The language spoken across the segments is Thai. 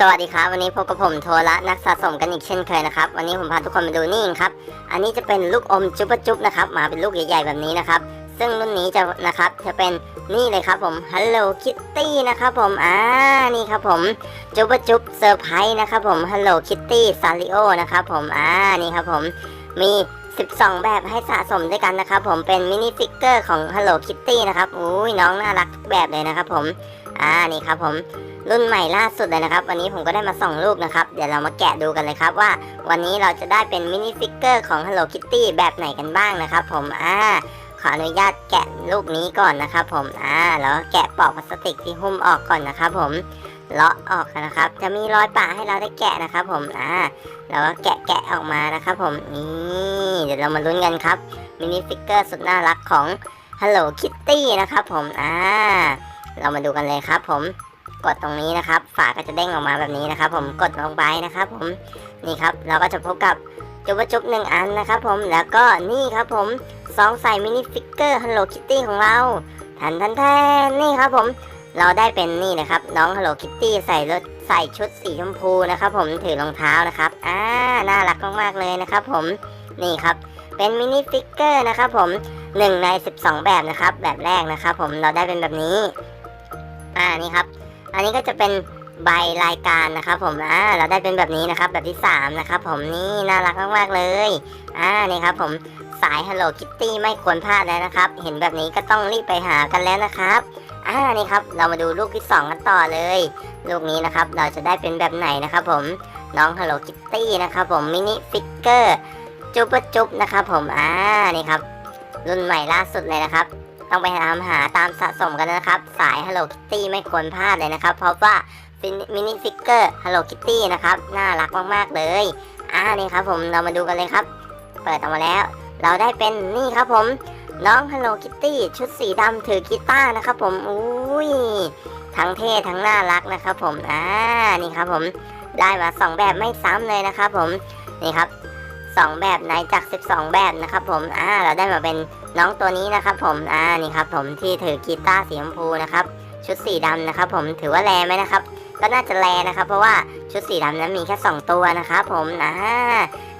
สวัสดีครับวันนี้พบกับผมโทระนักสะสมกันอีกเช่นเคยนะครับวันนี้ผมพาทุกคนมาดูนี่ครับอันนี้จะเป็นลูกอมจุ๊บจุบนะครับมาเป็นลูกใหญ่ๆแบบนี้นะครับซึ่งรุ่นนี้จะนะครับจะเป็นนี่เลยครับผม Hello Kitty นะครับผมอ่านี่ครับผมจุ๊บจุบเซอร์ไพรส์นะครับผม Hello Kitty ซาริโอนะครับผมอ่านี่ครับผมมี 12 แบบให้สะสมด้วยกันนะครับผมเป็นมินิฟิกเกอร์ของ Hello Kitty นะครับอุ้ยน้องน่ารักทุกแบบเลยนะครับผมอ่านี่ครับผม รุ่นใหม่ล่าสุดเลยนะครับ วันนี้ผมก็ได้มาส่องลูกนะครับ เดี๋ยวเรามาแกะดูกันเลยครับว่า วันนี้เราจะได้เป็นมินิฟิกเกอร์ของ Hello Kitty แบบไหนกันบ้างนะครับ ผมอ่าขออนุญาตแกะลูกนี้ก่อนนะครับ ผมอ่าแล้วแกะปลอกพลาสติกที่หุ้มออกก่อนนะครับ ผมเลาะออกนะครับ จะมีรอยปะให้เราได้แกะนะครับ ผมอ่าแล้วก็แกะแกะออกมานะครับ ผมนี่เดี๋ยวเรามาลุ้นกันครับมินิฟิกเกอร์สุดน่ารักของ Hello Kitty นะครับ ผมอ่าเรามาดูกันเลยครับ ผม กดตรงนี้นะครับ ฝาก็จะเด้งออกมาแบบนี้นะครับ ผมกดลงไปนะครับผมนี่ครับเราก็จะพบกับจุบจุบหนึ่งอันนะครับผมแล้วก็นี่ครับผมซองใส่มินิฟิกเกอร์ Hello Kitty ของเราทันทันแทนนี่ครับผมเราได้เป็นนี่นะครับ น้อง Hello Kitty ใส่รถใส่ชุดสีชมพูนะครับ ผมถือรองเท้านะครับอ่าน่ารักมากๆเลยนะครับ ผมนี่ครับเป็นมินิฟิกเกอร์นะครับผมหนึ่งใน 12 แบบนะครับ แบบแรกนะครับ ผมเราได้เป็นแบบนี้อ่านี่ครับ อันนี้ก็จะเป็นใบรายการนะครับผมอ่าเราได้เป็นแบบนี้นะครับแบบที่ 3 นะครับผมนี่น่ารักมากๆเลยอ่านี่ครับผมสาย Hello Kitty ไม่ควรพลาดแล้วนะครับ เห็นแบบนี้ก็ต้องรีบไปหากันแล้วนะครับอ่านี่ครับเรามาดูลูกที่ 2 กันต่อเลย ลูกนี้นะครับเราจะได้เป็นแบบไหนนะครับผมน้อง Hello Kitty นะครับผมมินิฟิกเกอร์จุบจุบนะครับผมอ่านี่ครับรุ่นใหม่ล่าสุดเลยนะครับ ต้องไปตามหาตามสะสมกันนะครับ สาย Hello Kitty ไม่ควรพลาดเลยนะครับ เพราะว่ามินิฟิกเกอร์ Hello Kitty นะครับ น่ารักมากๆเลยอ่านี่ครับผมเรามาดูกันเลยครับ เปิดออกมาแล้ว เราได้เป็นนี่ครับผมน้อง Hello Kitty ชุดสีดำถือกีตาร์นะครับผมอุ้ยทั้งเท่ทั้งน่ารักนะครับผมอ่านี่ครับผมได้มาสองแบบไม่ซ้ำเลยนะครับผมนี่ครับ สองแบบไหนจาก 12 แบบนะครับผมอ่าเราได้มาเป็นน้องตัวนี้นะครับผมอ่านี่ครับผมที่ถือกีตาร์สีชมพูนะครับชุดสีดำนะครับผมถือว่าแรไหมนะครับ ก็น่าจะแรนะครับ เพราะว่าชุดสีดำนั้นมีแค่ 2 ตัวนะครับผมอ่า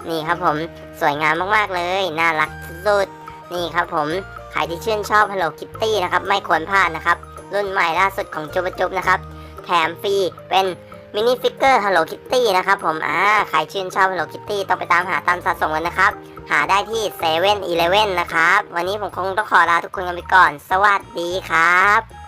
นี่ครับผมสวยงามมากๆเลย น่ารักสุดนี่ครับผมใครที่ชื่นชอบ Hello Kitty นะครับไม่ควรพลาดนะครับรุ่นใหม่ล่าสุดของจุบจุบนะครับแถมฟรีเป็น มินิฟิกเกอร์ Hello Kitty นะครับผม อ่า ใครชื่นชอบ Hello Kitty ต้องไปตามหาตามสะสมกันนะครับ หาได้ที่7 e เ e ่ e อนะครับ วันนี้ผมคงต้องขอลาทุกคนกันไปก่อน สวัสดีครับ